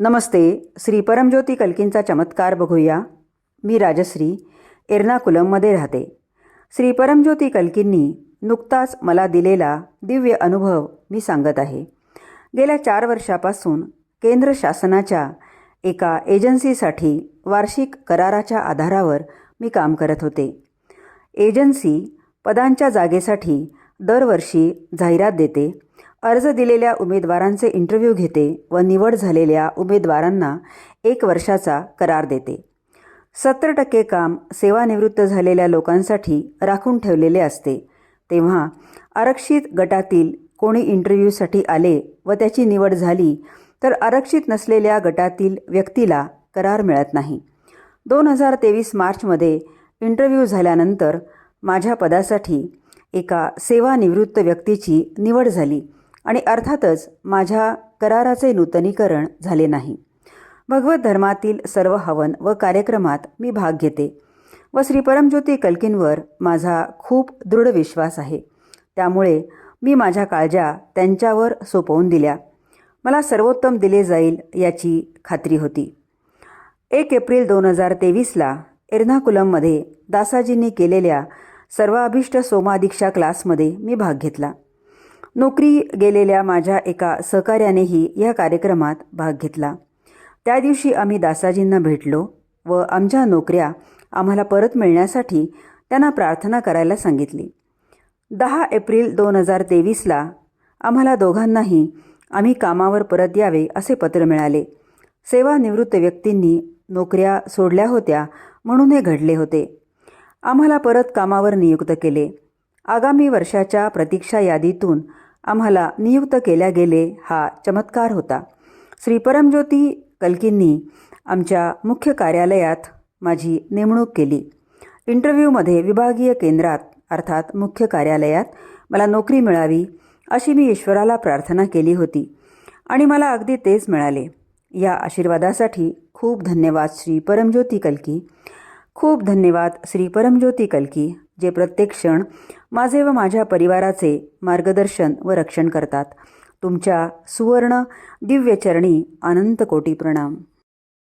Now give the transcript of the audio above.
नमस्ते श्री परमज्योती कल्कींचा चमत्कार बघूया. मी राजश्री एर्नाकुलममध्ये राहते. श्री परमज्योती कल्कींनी नुकताच मला दिलेला दिव्य अनुभव मी सांगत आहे. गेल्या चार वर्षापासून केंद्र शासनाच्या एका एजन्सीसाठी वार्षिक कराराच्या आधारावर मी काम करत होते. एजन्सी पदांच्या जागेसाठी दरवर्षी जाहिरात देते. अर्ज दिलेल्या उमेदवारांचे इंटरव्ह्यू घेते व निवड झालेल्या उमेदवारांना एक वर्षाचा करार देते. सत्तर टक्के काम सेवानिवृत्त झालेल्या लोकांसाठी राखून ठेवलेले असते. तेव्हा आरक्षित गटातील कोणी इंटरव्ह्यूसाठी आले व त्याची निवड झाली तर आरक्षित नसलेल्या गटातील व्यक्तीला करार मिळत नाही. दोन हजार तेवीस मार्चमध्ये इंटरव्ह्यू झाल्यानंतर माझ्या पदासाठी एका सेवानिवृत्त व्यक्तीची निवड झाली. आणि अर्थातच माझ्या कराराचे नूतनीकरण झाले नाही. भगवत धर्मातील सर्व हवन व कार्यक्रमात मी भाग घेते व श्री परमज्योती कल्कींवर माझा खूप दृढ विश्वास आहे. त्यामुळे मी माझ्या काळजा त्यांच्यावर सोपवून दिल्या. मला सर्वोत्तम दिले जाईल याची खात्री होती. एक एप्रिल दोन हजार तेवीसला एर्नाकुलममध्ये दासाजींनी केलेल्या सर्वाभिष्ट सोमादीक्षा क्लासमध्ये मी भाग घेतला. नोकरी गेलेल्या माझ्या एका सहकार्यानेही या कार्यक्रमात भाग घेतला. त्या दिवशी आम्ही दासाजींना भेटलो व आमच्या नोकऱ्या आम्हाला परत मिळण्यासाठी त्यांना प्रार्थना करायला सांगितली. दहा एप्रिल दोन हजार तेवीसला आम्हाला दोघांनाही आम्ही कामावर परत यावे असे पत्र मिळाले. सेवानिवृत्त व्यक्तींनी नोकऱ्या सोडल्या होत्या म्हणून हे घडले होते. आम्हाला परत कामावर नियुक्त केले. आगामी वर्षाच्या प्रतीक्षा यादीतून आम्हाला नियुक्त केल्या गेले हा चमत्कार होता. श्री परमज्योती कल्कींनी आमच्या मुख्य कार्यालयात माझी नेमणूक केली. इंटरव्ह्यूमध्ये विभागीय केंद्रात अर्थात मुख्य कार्यालयात मला नोकरी मिळावी अशी मी ईश्वराला प्रार्थना केली होती आणि मला अगदी तेच मिळाले. या आशीर्वादासाठी खूप धन्यवाद श्री परमज्योती कल्की. खूप धन्यवाद श्री परमज्योती कलकी जे प्रत्येक क्षण माझे व माझ्या परिवाराचे मार्गदर्शन व रक्षण करतात. तुमच्या सुवर्ण दिव्यचरणी अनंत कोटी प्रणाम.